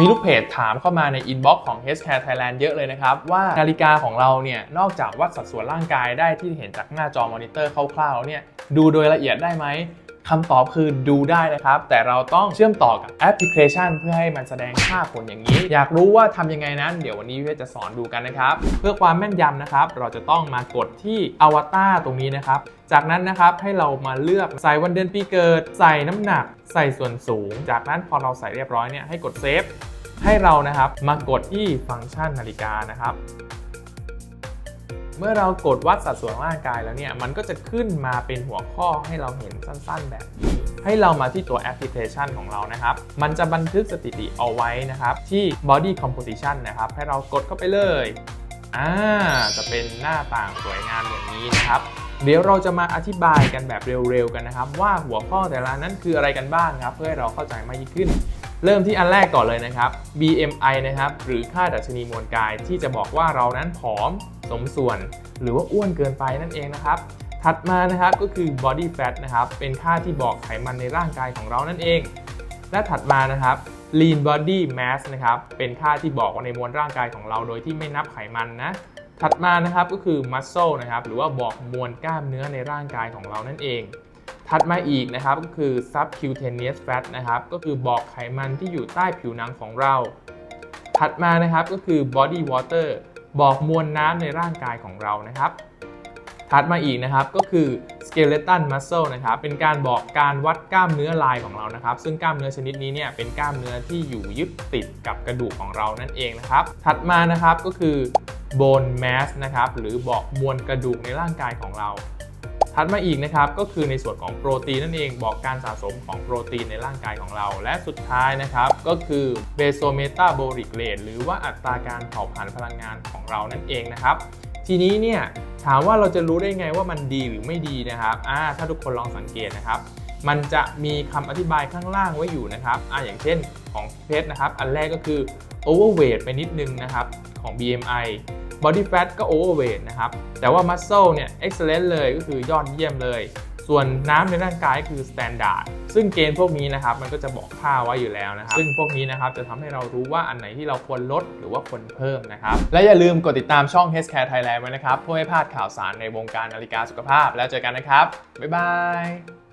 มีลูกเพจถามเข้ามาในอินบ็อกซ์ของ h Care Thailand เยอะเลยนะครับ ว่านาฬิกาของเราเนี่ย นอกจากวัดสัดส่วนร่างกายได้ที่เห็นจากหน้าจอมอนิเตอร์คร่าวๆเนี่ยดูโดยละเอียดได้ไหม คำตอบคือดูได้นะครับ แต่เราต้องเชื่อมต่อกับแอปพลิเคชัน เพื่อให้มันแสดงค่าผลอย่างนี้ อยากรู้ว่าทำยังไงนั้น เดี๋ยววันนี้พี่จะสอนดูกันนะครับ เพื่อความแม่นยำนะครับ เราจะต้องมากดที่อวตารตรงนี้นะครับ จากนั้นนะครับให้เรามาเลือกใส่วันเดือนปีเกิด ใส่น้ำหนัก ใส่ส่วนสูง จากนั้นพอเราใส่เรียบร้อยเนี่ยให้กดเซฟให้เรานะครับมากดที่ฟังก์ชันนาฬิกานะครับ เมื่อเรากดวัดสัดส่วนร่างกายแล้วเนี่ย มันก็จะขึ้นมาเป็นหัวข้อให้เราเห็นสั้นๆแบบนี้ ให้เรามาที่ตัวแอปพลิเคชันของเรานะครับ มันจะบันทึกสถิติเอาไว้นะครับ ที่ body composition นะครับ ให้เรากดเข้าไปเลย อ่า จะเป็นหน้าต่างสวยงามอย่างนี้นะครับ เดี๋ยวเราจะมาอธิบายกันแบบเร็วๆกันนะครับ ว่าหัวข้อแต่ละนั้นคืออะไรกันบ้างครับ เพื่อให้เราเข้าใจมากยิ่งขึ้นเริ่มที่อันแรกก่อนเลยนะครับ BMI นะครับ หรือค่าดัชนีมวลกายที่จะบอกว่าเรานั้นผอม สมส่วน หรือว่าอ้วนเกินไปนั่นเองนะครับ ถัดมานะครับก็คือ body fat นะครับเป็นค่าที่บอกไขมันในร่างกายของเรานั่นเอง และถัดมานะครับ lean body mass นะครับเป็นค่าที่บอกว่าในมวลร่างกายของเราโดยที่ไม่นับไขมันนะถัดมานะครับก็คือ muscle นะครับหรือว่าบอกมวลกล้ามเนื้อในร่างกายของเรานั่นเอง ถัดมาอีกนะครับก็คือ subcutaneous fat นะครับก็คือบอกไขมันที่อยู่ใต้ผิวหนังของเรา ถัดมานะครับก็คือ body water บอกมวลน้ำในร่างกายของเรานะครับ ถัดมาอีกนะครับก็คือ skeleton muscle นะครับเป็นการบอกการวัดกล้ามเนื้อลายของเรานะครับ ซึ่งกล้ามเนื้อชนิดนี้เนี่ยเป็นกล้ามเนื้อที่อยู่ยึดติดกับกระดูกของเรานั่นเองนะครับ ถัดมานะครับก็คือ bone mass นะครับหรือบอกมวลกระดูกในร่างกายของเรา ถัดมาอีกนะครับก็คือในส่วนของโปรตีนนั่นเองบอกการสะสมของโปรตีนในร่างกายของเรา และสุดท้ายนะครับก็คือ basometabolic rate หรือว่าอัตราการเผาผลาญพลังงานของเรานั่นเองนะครับทีนี้เนี่ยถามว่าเราจะรู้ได้ไงว่ามันดีหรือไม่ดีนะครับอ่าถ้าทุกคนลองสังเกตนะครับ มันจะมีคำอธิบายข้างล่างไว้อยู่นะครับอ่าอย่างเช่นของเพชรนะครับ อันแรกก็คือ overweight ไปนิดนึงนะครับของ BMI body fat ก็ overweight นะครับ แต่ว่า muscle เนี่ย excellent เลยก็คือยอดเยี่ยมเลย ส่วนน้ำในร่างกายคือ standard ซึ่งเกณฑ์พวกนี้นะครับ มันก็จะบอกค่าไว้อยู่แล้วนะครับ ซึ่งพวกนี้นะครับ จะทำให้เรารู้ว่าอันไหนที่เราควรลดหรือว่าควรเพิ่มนะครับ และอย่าลืมกดติดตามช่อง h Care Thailand ไว้นะครับ เพื่อไม่พลาดข่าวสารในวงการนาฬิกาสุขภาพ แล้วเจอกันนะครับ บ๊ายบาย